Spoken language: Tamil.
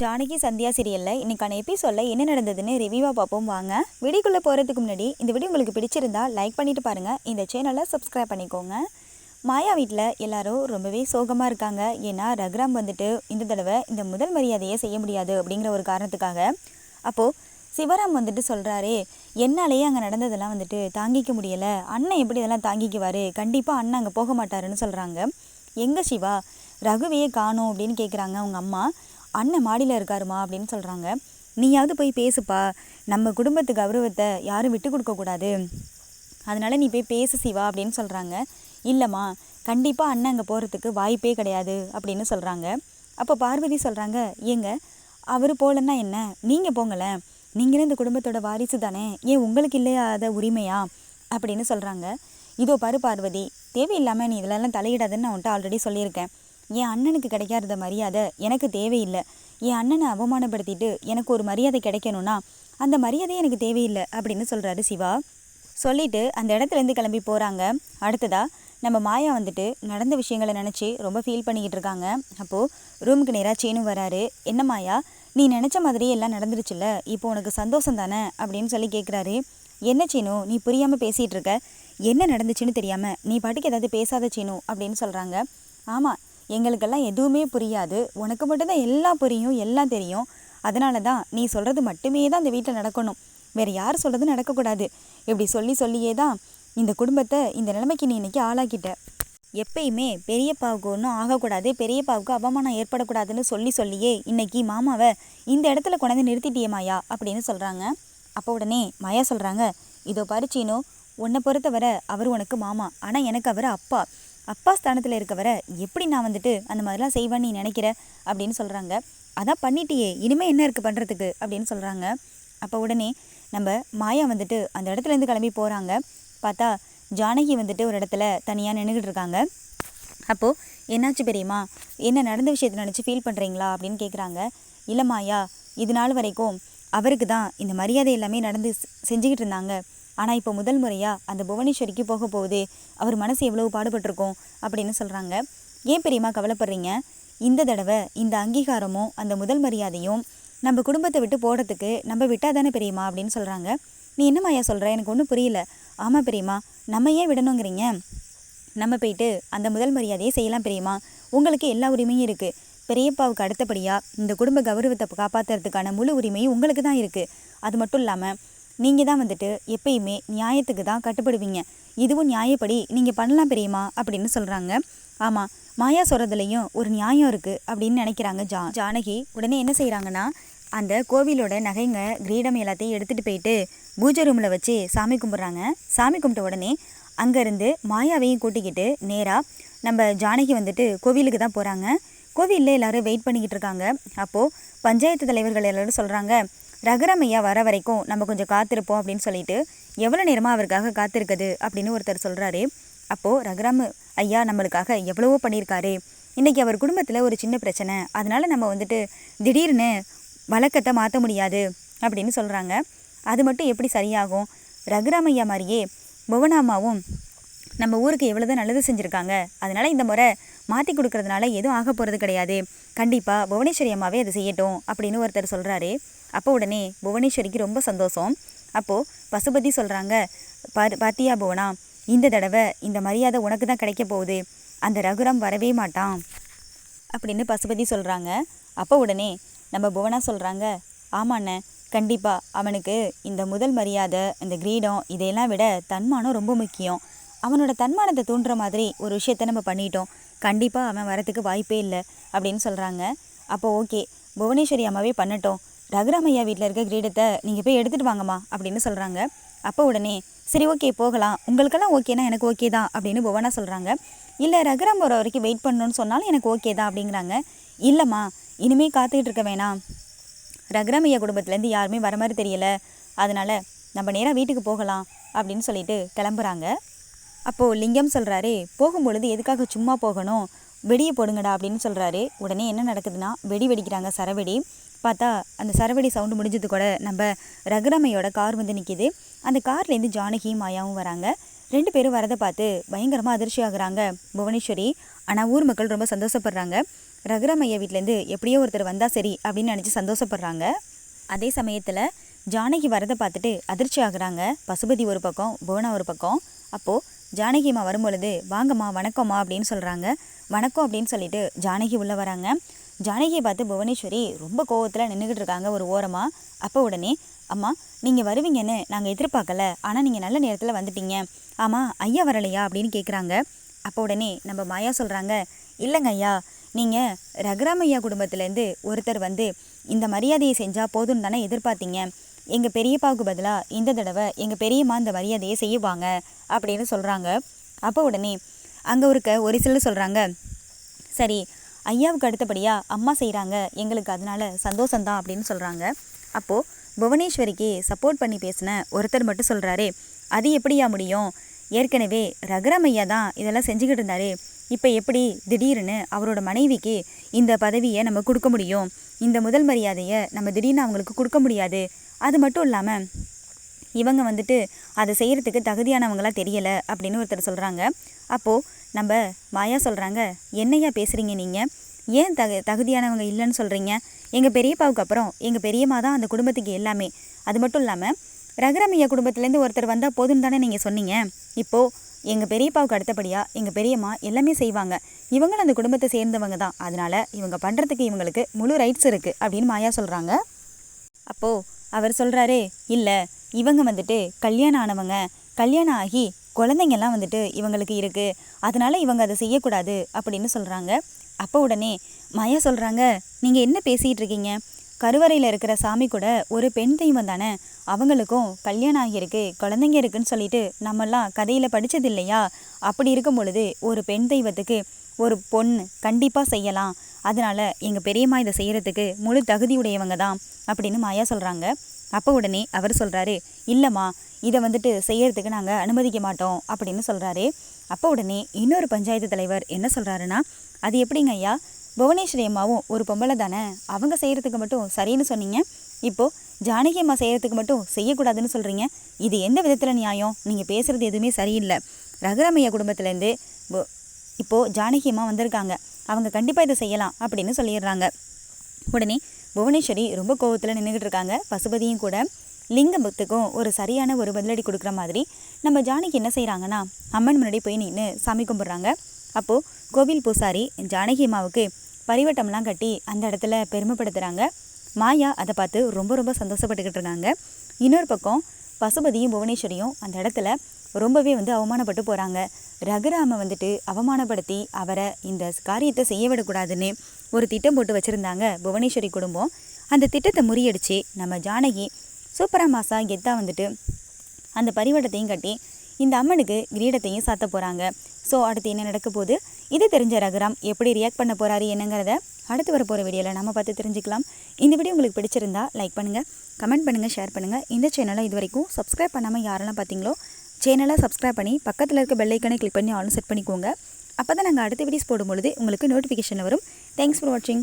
ஜானகி சந்தியா சீரியலில் இன்னைக்கான எபிசோடில் என்ன நடந்ததுன்னு ரிவ்யூவாக பார்ப்போம். வாங்க. வீடியோக்குள்ளே போகிறதுக்கு முன்னாடி இந்த வீடியோ உங்களுக்கு பிடிச்சிருந்தா லைக் பண்ணிவிட்டு பாருங்கள் இந்த சேனலை சப்ஸ்கிரைப் பண்ணிக்கோங்க. மாயா வீட்டில் எல்லாரும் ரொம்பவே சோகமாக இருக்காங்க. ஏன்னா ரகுராம் வந்துட்டு இந்த தடவை இந்த முதல் மரியாதையை செய்ய முடியாது அப்படிங்கிற ஒரு காரணத்துக்காக. அப்போது சிவராம் வந்துட்டு சொல்கிறாரு என்னாலேயே அங்கே நடந்ததெல்லாம் வந்துட்டு தாங்கிக்க முடியலை. அண்ணன் எப்படி இதெல்லாம் தாங்கிக்குவார்? கண்டிப்பாக அண்ணன் அங்கே போக மாட்டாருன்னு சொல்கிறாங்க எங்கே சிவா? ரகுவையே காணும் அப்படின்னு கேட்குறாங்க அவங்க அம்மா. அண்ணன் மாடியில் இருக்காருமா அப்படின்னு சொல்கிறாங்க நீயாவது போய் பேசுப்பா. நம்ம குடும்பத்து கௌரவத்தை யாரும் விட்டு கொடுக்கக்கூடாது அதனால் நீ போய் பேசு சிவா அப்படின்னு சொல்கிறாங்க இல்லைம்மா கண்டிப்பாக அண்ணன் அங்கே போகிறதுக்கு வாய்ப்பே கிடையாது அப்படின்னு சொல்கிறாங்க அப்போ பார்வதி சொல்கிறாங்க ஏங்க அவர் போகலன்னா என்ன? நீங்கள் போங்களேன். நீங்களும் இந்த குடும்பத்தோட வாரிசு தானே. ஏன் உங்களுக்கு இல்லையாத உரிமையா? அப்படின்னு சொல்கிறாங்க இதோ பாரு பார்வதி தேவையில்லாமல் நீ இதிலெல்லாம் தலையிடாதுன்னு நான் உன்ட்ட ஆல்ரெடி சொல்லியிருக்கேன். என் அண்ணனுக்கு கிடைக்காத மரியாதை எனக்கு தேவையில்லை. என் அண்ணனை அவமானப்படுத்திட்டு எனக்கு ஒரு மரியாதை கிடைக்கணும்னா அந்த மரியாதை எனக்கு தேவையில்லை அப்படின்னு சொல்கிறாரு சிவா. சொல்லிட்டு அந்த இடத்துலேருந்து கிளம்பி போகிறாங்க அடுத்ததா நம்ம மாயா வந்துட்டு நடந்த விஷயங்களை நினச்சி ரொம்ப ஃபீல் பண்ணிக்கிட்டு இருக்காங்க. அப்போது ரூமுக்கு நேராக சீனு வராரு. என்ன மாயா நீ நினச்ச மாதிரியே எல்லாம் நடந்துருச்சுல்ல? இப்போ உனக்கு சந்தோஷம் தானே? அப்படின்னு சொல்லி கேட்குறாரு என்ன சீனு நீ புரியாமல் பேசிகிட்டு இருக்க? என்ன நடந்துச்சுன்னு தெரியாமல் நீ பாட்டுக்கு ஏதாவது பேசாத சீனு? அப்படின்னு சொல்கிறாங்க ஆமாம் எங்களுக்கெல்லாம் எதுவுமே புரியாது. உனக்கு மட்டும்தான் எல்லாம் புரியும் எல்லாம் தெரியும். அதனால தான் நீ சொல்கிறது மட்டுமே தான் இந்த வீட்டில் நடக்கணும். வேறு யார் சொல்கிறது நடக்கக்கூடாது. இப்படி சொல்லி சொல்லியே தான் இந்த குடும்பத்தை இந்த நிலைமைக்கு நீ இன்னைக்கு ஆளாக்கிட்ட. எப்பயுமே பெரியப்பாவுக்கு ஒன்றும் ஆகக்கூடாது. பெரியப்பாவுக்கு அவமானம் ஏற்படக்கூடாதுன்னு சொல்லி சொல்லியே இன்னைக்கு மாமாவை இந்த இடத்துல கொண்டாந்து நிறுத்திட்டியே மாயா அப்படின்னு சொல்கிறாங்க அப்போ உடனே மாயா சொல்கிறாங்க இதோ பரிச்சினோ உன்னை பொறுத்தவரை அவர் உனக்கு மாமா ஆனால் எனக்கு அவர் அப்பா. அப்பா ஸ்தானத்தில் இருக்கவரை எப்படி நான் வந்துட்டு அந்த மாதிரிலாம் செய்வேன்னு நீ நினைக்கிற? அப்படின்னு சொல்கிறாங்க அதான் பண்ணிட்டியே. இனிமேல் என்ன இருக்குது பண்ணுறதுக்கு அப்படின்னு சொல்கிறாங்க அப்போ உடனே நம்ம மாயா வந்துட்டு அந்த இடத்துலேருந்து கிளம்பி போகிறாங்க பார்த்தா ஜானகி வந்துட்டு ஒரு இடத்துல தனியாக நின்றுக்கிட்டு இருக்காங்க. அப்போது என்னாச்சு பெரியம்மா? என்ன நடந்த விஷயத்தை நினச்சி ஃபீல் பண்ணுறீங்களா அப்படின்னு கேட்குறாங்க இல்லை மாயா இது நாள் வரைக்கும் அவருக்கு தான் இந்த மரியாதை எல்லாமே நடந்து செஞ்சுக்கிட்டு இருந்தாங்க. ஆனால் இப்போ முதல் முறையாக அந்த புவனேஸ்வரிக்கு போக போகுது அவர் மனசு எவ்வளவு பாடுபட்டிருக்கோம் அப்படின்னு சொல்கிறாங்க ஏன் பெரியம்மா கவலைப்படுறீங்க? இந்த தடவை இந்த அங்கீகாரமும் அந்த முதல் மரியாதையும் நம்ம குடும்பத்தை விட்டு போகிறதுக்கு நம்ம விட்டால் தானே பெரியம்மா அப்படின்னு சொல்கிறாங்க நீ என்ன மாயா சொல்கிற எனக்கு ஒன்றும் புரியல. ஆமாம் பெரியம்மா நம்ம ஏன் விடணுங்கிறீங்க? நம்ம போயிட்டு அந்த முதல் மரியாதையை செய்யலாம் பெரியம்மா. உங்களுக்கு எல்லா உரிமையும் இருக்குது பெரியப்பாவுக்கு அடுத்தபடியாக இந்த குடும்ப கௌரவத்தை காப்பாற்றுறதுக்கான முழு உரிமையும் உங்களுக்கு தான் இருக்குது அது மட்டும் இல்லாமல் நீங்கள் தான் வந்துட்டு எப்பயுமே நியாயத்துக்கு தான் கட்டுப்படுவீங்க. இதுவும் நியாயப்படி நீங்கள் பண்ணலாம் பெரியம்மா அப்படின்னு சொல்கிறாங்க ஆமாம் மாயா சொல்கிறதுலையும் ஒரு நியாயம் இருக்குது அப்படின்னு நினைக்கிறாங்க ஜா ஜானகி. உடனே என்ன செய்கிறாங்கன்னா அந்த கோவிலோட நகைங்க கிரீடம் எல்லாத்தையும் எடுத்துகிட்டு போயிட்டு பூஜை ரூமில் வச்சு சாமி கும்பிட்றாங்க. சாமி கும்பிட்ட உடனே அங்கேருந்து மாயாவையும் கூட்டிக்கிட்டு நேராக நம்ம ஜானகி வந்துட்டு கோவிலுக்கு தான் போகிறாங்க கோவிலில் எல்லோரும் வெயிட் பண்ணிக்கிட்டு இருக்காங்க. அப்போது பஞ்சாயத்து தலைவர்கள் எல்லோரும் சொல்கிறாங்க ரகுராமையா வர வரைக்கும் நம்ம கொஞ்சம் காத்திருப்போம் அப்படின்னு சொல்லிட்டு எவ்வளோ நேரமாக அவருக்காக காத்திருக்குது அப்படின்னு ஒருத்தர் சொல்கிறாரு அப்போது ரகுராம் ஐயா நம்மளுக்காக எவ்வளவோ பண்ணியிருக்காரு. இன்றைக்கி அவர் குடும்பத்தில் ஒரு சின்ன பிரச்சனை. அதனால் நம்ம வந்துட்டு திடீர்னு வழக்கத்தை மாற்ற முடியாது அப்படின்னு சொல்கிறாங்க அது மட்டும் எப்படி சரியாகும்? ரகுராமையா மாதிரியே புவனாமாவும் நம்ம ஊருக்கு எவ்வளோதான் நல்லது செஞ்சுருக்காங்க. அதனால் இந்த முறை மாற்றி கொடுக்கறதுனால எதுவும் ஆக போகிறது கிடையாது. கண்டிப்பாக புவனேஸ்வரி அம்மாவே அதை செய்யட்டும் அப்படின்னு ஒருத்தர் சொல்கிறாரு அப்போ உடனே புவனேஸ்வரிக்கு ரொம்ப சந்தோஷம். அப்போது பசுபதி சொல்கிறாங்க பாரு பாத்தியா புவனா இந்த தடவை இந்த மரியாதை உனக்கு தான் கிடைக்க போகுது. அந்த ரகுராம் வரவே மாட்டான். அப்படின்னு பசுபதி சொல்கிறாங்க அப்போ உடனே நம்ம புவனா சொல்கிறாங்க ஆமாண்ணே கண்டிப்பாக அவனுக்கு இந்த முதல் மரியாதை இந்த கிரீடம் இதையெல்லாம் விட தன்மானம் ரொம்ப முக்கியம். அவனோட தன்மானத்தை தூண்டுற மாதிரி ஒரு விஷயத்த நம்ம பண்ணிட்டோம். கண்டிப்பாக அவன் வரத்துக்கு வாய்ப்பே இல்லை. அப்படின்னு சொல்கிறாங்க அப்போ ஓகே புவனேஸ்வரி அம்மாவே பண்ணட்டும். ரகுராமையா வீட்டில் இருக்க கிரீடத்தை நீங்கள் போய் எடுத்துகிட்டு வாங்கம்மா அப்படின்னு சொல்கிறாங்க அப்போ உடனே சரி ஓகே போகலாம். உங்களுக்கெல்லாம் ஓகேனா எனக்கு ஓகே தான் அப்படின்னு புவனா சொல்கிறாங்க இல்லை ரகுராம் போகிற வரைக்கும் வெயிட் பண்ணணும்னு சொன்னாலும் எனக்கு ஓகே தான் அப்படிங்கிறாங்க. இல்லைம்மா இனிமே காத்துக்கிட்டு இருக்க வேணாம். ரகுராமையா குடும்பத்துலேருந்து யாருமே வர மாதிரி தெரியலை. அதனால் நம்ம நேராக வீட்டுக்கு போகலாம் அப்படின்னு சொல்லிட்டு கிளம்புறாங்க. அப்போது லிங்கம் சொல்கிறாரு போகும்பொழுது எதுக்காக சும்மா போகணும்? வெடியை போடுங்கடா அப்படின்னு சொல்கிறாரு உடனே என்ன நடக்குதுன்னா வெடி வெடிக்கிறாங்க சரவெடி. பார்த்தா அந்த சரவடி சவுண்டு முடிஞ்சது கூட நம்ம ரகுராமையோட கார் வந்து நிற்கிது அந்த கார்லேருந்து ஜானகியும் மாயாவும் வராங்க. ரெண்டு பேரும் வரதை பார்த்து பயங்கரமாக அதிர்ச்சி ஆகுறாங்க புவனேஸ்வரி. ஆனால் ஊர் மக்கள் ரொம்ப சந்தோஷப்படுறாங்க. ரகுராமையா வீட்டிலேருந்து எப்படியோ ஒருத்தர் வந்தால் சரி அப்படின்னு நினச்சி சந்தோஷப்படுறாங்க. அதே சமயத்தில் ஜானகி வரதை பார்த்துட்டு அதிர்ச்சி ஆகுறாங்க பசுபதி ஒரு பக்கம் புவனா ஒரு பக்கம். அப்போது ஜானகிமா வரும்பொழுது வாங்கம்மா வணக்கம்மா அப்படின்னு சொல்கிறாங்க வணக்கம் அப்படின்னு சொல்லிட்டு ஜானகி உள்ளே வராங்க. ஜானகியை பார்த்து புவனேஸ்வரி ரொம்ப கோவத்தில் நின்றுக்கிட்டு இருக்காங்க ஒரு ஓரமாக அப்போ உடனே அம்மா நீங்கள் வருவீங்கன்னு நாங்கள் எதிர்பார்க்கல. ஆனால் நீங்கள் நல்ல நேரத்தில் வந்துட்டீங்க. ஆமாம் ஐயா வரலையா? அப்படின்னு கேட்குறாங்க அப்போ உடனே நம்ம மாயா சொல்கிறாங்க இல்லைங்க ஐயா நீங்கள் ரகுராமையா குடும்பத்துலேருந்து ஒருத்தர் வந்து இந்த மரியாதையை செஞ்சால் போதும்னு தானே எதிர்பார்த்தீங்க. எங்கள் பெரியப்பாவுக்கு பதிலாக இந்த தடவை எங்கள் பெரியம்மா இந்த மரியாதையை செய்வாங்க அப்படின்னு சொல்கிறாங்க அப்போ உடனே அங்கே இருக்க ஒரு சிலர் சொல்கிறாங்க சரி ஐயாவுக்கு அடுத்தபடியாக அம்மா செய்கிறாங்க எங்களுக்கு அதனால சந்தோஷந்தான் அப்படின்னு சொல்கிறாங்க அப்போது புவனேஸ்வரிக்கு சப்போர்ட் பண்ணி பேசின ஒருத்தர் மட்டும் சொல்கிறாரு அது எப்படியா முடியும்? ஏற்கனவே ரகுராம் ஐயா தான் இதெல்லாம் செஞ்சுக்கிட்டு இருந்தாரு. இப்போ எப்படி திடீர்னு அவரோட மனைவிக்கு இந்த பதவியை நம்ம கொடுக்க முடியும்? இந்த முதல் மரியாதையை நம்ம திடீர்னு அவங்களுக்கு கொடுக்க முடியாது. அது மட்டும் இல்லாமல் இவங்க வந்துட்டு அதை செய்கிறதுக்கு தகுதியானவங்களாக தெரியலை அப்படின்னு ஒருத்தர் சொல்கிறாங்க அப்போது நம்ம மாயா சொல்கிறாங்க என்னையா பேசுகிறீங்க நீங்கள் ஏன் தகு தகுதியானவங்க இல்லைன்னு சொல்கிறீங்க எங்கள் பெரியப்பாவுக்கு அப்புறம் எங்கள் பெரியம்மா தான் அந்த குடும்பத்துக்கு எல்லாமே. அது மட்டும் இல்லாமல் ரகுரமையா குடும்பத்துலேருந்து ஒருத்தர் வந்தால் போதும்னு தானே நீங்கள் சொன்னீங்க? இப்போது எங்கள் பெரியப்பாவுக்கு அடுத்தபடியாக எங்கள் பெரியம்மா எல்லாமே செய்வாங்க. இவங்களும் அந்த குடும்பத்தை சேர்ந்தவங்க தான். அதனால் இவங்க பண்ணுறதுக்கு இவங்களுக்கு முழு ரைட்ஸ் இருக்குது அப்படின்னு மாயா சொல்கிறாங்க அப்போது அவர் சொல்கிறாரே இல்லை இவங்க வந்துட்டு கல்யாணம் ஆனவங்க. கல்யாணம் ஆகி குழந்தைங்கெல்லாம் வந்துட்டு இவங்களுக்கு இருக்குது அதனால இவங்க அதை செய்யக்கூடாது அப்படின்னு சொல்கிறாங்க அப்போ உடனே மாயா சொல்கிறாங்க நீங்கள் என்ன பேசிகிட்டு இருக்கீங்க? கருவறையில் இருக்கிற சாமி கூட ஒரு பெண் தெய்வம் தானே. அவங்களுக்கும் கல்யாணம் ஆகியிருக்கு குழந்தைங்க இருக்குன்னு சொல்லிட்டு நம்மெல்லாம் கதையில் படித்தது இல்லையா? அப்படி இருக்கும் பொழுது ஒரு பெண் தெய்வத்துக்கு ஒரு பொண்ணு கண்டிப்பாக செய்யலாம். அதனால எங்கள் பெரியம்மா இதை செய்கிறதுக்கு முழு தகுதியுடையவங்க தான் அப்படின்னு மாயா சொல்கிறாங்க அப்போ உடனே அவர் சொல்கிறாரு இல்லைம்மா இதை வந்துட்டு செய்யறதுக்கு நாங்கள் அனுமதிக்க மாட்டோம் அப்படின்னு சொல்கிறாரு அப்போ உடனே இன்னொரு பஞ்சாயத்து தலைவர் என்ன சொல்கிறாருன்னா அது எப்படிங்க ஐயா? புவனேஸ்வரி அம்மாவும் ஒரு பொம்பளை தானே? அவங்க செய்கிறதுக்கு மட்டும் சரின்னு சொன்னீங்க. இப்போது ஜானகி அம்மா செய்கிறதுக்கு மட்டும் செய்யக்கூடாதுன்னு சொல்கிறீங்க இது எந்த விதத்தில் நியாயம்? நீங்கள் பேசுகிறது எதுவுமே சரியில்லை. ரகுராமையா குடும்பத்துலேருந்து இப்போது ஜானகி அம்மா வந்திருக்காங்க. அவங்க கண்டிப்பாக இதை செய்யலாம் அப்படின்னு சொல்லிடுறாங்க. உடனே புவனேஸ்வரி ரொம்ப கோவத்தில் நின்றுக்கிட்டு இருக்காங்க. பசுபதியும் கூட. லிங்கபத்துக்கும் ஒரு சரியான ஒரு பதிலடி கொடுக்குற மாதிரி நம்ம ஜானகி என்ன செய்கிறாங்கன்னா அம்மன் முன்னாடி போய் நின்று சாமி கும்பிட்றாங்க. அப்போது கோவில் பூசாரி ஜானகி அம்மாவுக்கு பரிவட்டம்லாம் கட்டி அந்த இடத்துல பெருமைப்படுத்துகிறாங்க மாயா அதை பார்த்து ரொம்ப ரொம்ப சந்தோஷப்பட்டுக்கிட்டு இருக்காங்க இன்னொரு பக்கம் பசுபதியும் புவனேஸ்வரியும் அந்த இடத்துல ரொம்பவே வந்து அவமானப்பட்டு போகிறாங்க ரகுராம வந்துட்டு அவமானப்படுத்தி அவரை இந்த காரியத்தை செய்ய விடக்கூடாதுன்னு ஒரு திட்டம் போட்டு வச்சுருந்தாங்க புவனேஸ்வரி குடும்பம். அந்த திட்டத்தை முறியடித்து நம்ம ஜானகி சூப்பரா மாசா கெத்தாக வந்துட்டு அந்த பரிவட்டத்தையும் கட்டி இந்த அம்மனுக்கு கிரீடத்தையும் சாத்த போகிறாங்க ஸோ அடுத்து என்ன நடக்க போகுது? இது தெரிஞ்ச ரகுராம் எப்படி ரியாக்ட் பண்ண போகிறாரு என்னங்கிறத அடுத்து வர போகிற வீடியோவில் நம்ம பார்த்து தெரிஞ்சுக்கலாம். இந்த வீடியோ உங்களுக்கு பிடிச்சிருந்தா லைக் பண்ணுங்கள் கமெண்ட் பண்ணுங்கள் ஷேர் பண்ணுங்கள் இந்த சேனலை இது வரைக்கும் சப்ஸ்கிரைப் பண்ணாமல் யாரெல்லாம் பார்த்தீங்களோ சேனலை சப்ஸ்கிரைப் பண்ணி பக்கத்தில் இருக்க பெல்லைக்கனை கிளிக் பண்ணி ஆன் செட் பண்ணிக்கோங்க. அப்போ தான் நாங்கள் அடுத்த வீடியோஸ் போடும்பொழுது உங்களுக்கு நோட்டிஃபிகேஷன் வரும். தேங்க்ஸ் ஃபார் வாட்சிங்